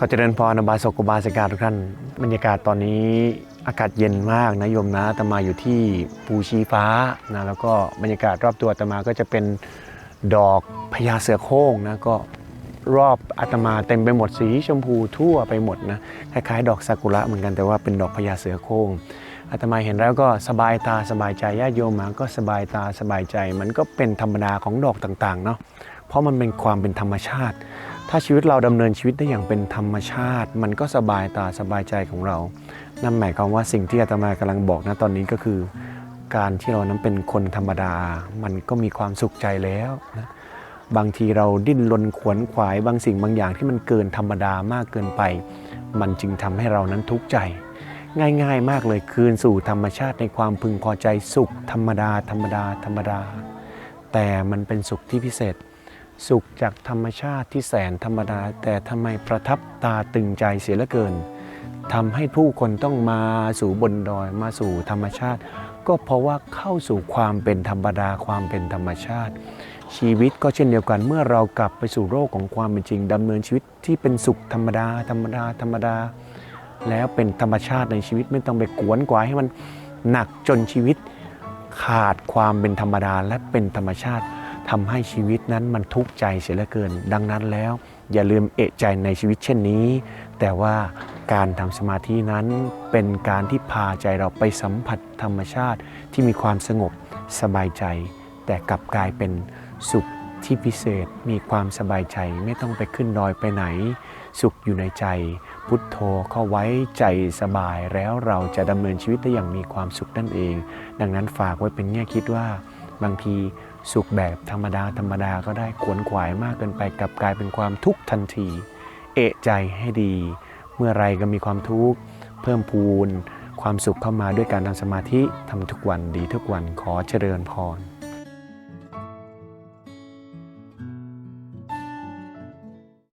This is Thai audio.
ขอเจริญพรบาสกุบาสกาทุกท่านบรรยากาศตอนนี้อากาศเย็นมากนะโยมนะอาตมาอยู่ที่ภูชีฟ้านะแล้วก็บรรยากาศรอบตัวอาตมาก็จะเป็นดอกพญาเสือโคร่งนะก็รอบอาตมาเต็มไปหมดสีชมพูทั่วไปหมดนะคล้ายๆ ดอกซากุระเหมือนกันแต่ว่าเป็นดอกพญาเสือโคร่งอาตมาเห็นแล้วก็สบายตาสบายใจญาติโยมมาก็สบายตาสบายใจ มันก็เป็นธรรมดาของดอกต่างๆเนาะเพราะมันเป็นความเป็นธรรมชาติ ถ้าชีวิตเราดำเนินชีวิตได้อย่างเป็นธรรมชาติ มันก็สบายตาสบายใจของเรา นั่นหมายความว่าสิ่งที่อาตมากำลังบอกนะตอนนี้ก็คือ การที่เรานั้นเป็นคนธรรมดา มันก็มีความสุขใจแล้วนะบางทีเราดิ้นรนขวนขวายบางสิ่งบางอย่างที่มันเกินธรรมดามากเกินไป มันจึงทำให้เรานั้นทุกข์ใจ ง่ายๆ มากเลยคืนสู่ธรรมชาติในความพึงพอใจสุขธรรมดาธรรมดาธรรมดา แต่มันเป็นสุขที่พิเศษ สุขจากธรรมชาติที่แสนธรรมดา แต่ทำไมประทับตาตึงใจเสียเหลือเกินทำให้ผู้คนต้องมาสู่บนดอยมาสู่ธรรมชาติ ก็เพราะว่าเข้าสู่ความเป็นธรรมดาความเป็นธรรมชาติ ชีวิตก็เช่นเดียวกันเมื่อเรากลับไปสู่โลกของความเป็นจริงดำเนินชีวิตที่เป็นสุขธรรมดา ธรรมดา ธรรมดา แล้วเป็นธรรมชาติในชีวิตไม่ต้องไปกวนกวายให้มันหนักจนชีวิตขาดความเป็นธรรมดาและเป็นธรรมชาติ ทำให้ชีวิตนั้นมันทุกข์ใจเสียเหลือเกิน ดังนั้นแล้ว อย่าลืมเอะใจในชีวิตเช่นนี้ แต่ว่าการทำสมาธินั้นเป็นการที่พาใจเราไปสัมผัสธรรมชาติที่มีความสงบสบายใจ แต่กลับกลายเป็นสุขที่พิเศษมีความสบายใจไม่ต้องไปขึ้นดอยไปไหน สุขอยู่ในใจ พุทโธเข้าไว้ใจสบายแล้วเราจะดำเนินชีวิตได้อย่างมีความสุขนั่นเอง ดังนั้นฝากไว้เป็นแง่คิดว่า บางที สุขแบบธรรมดาธรรมดาก็ได้ขวนขวายมากเกินไปกลับกลายเป็นความทุกข์ทันที เอะใจให้ดี เมื่อไรก็มีความทุกข์เพิ่มพูนความสุขเข้ามาด้วยการทำสมาธิทำทุกวันดีทุกวันขอเจริญพร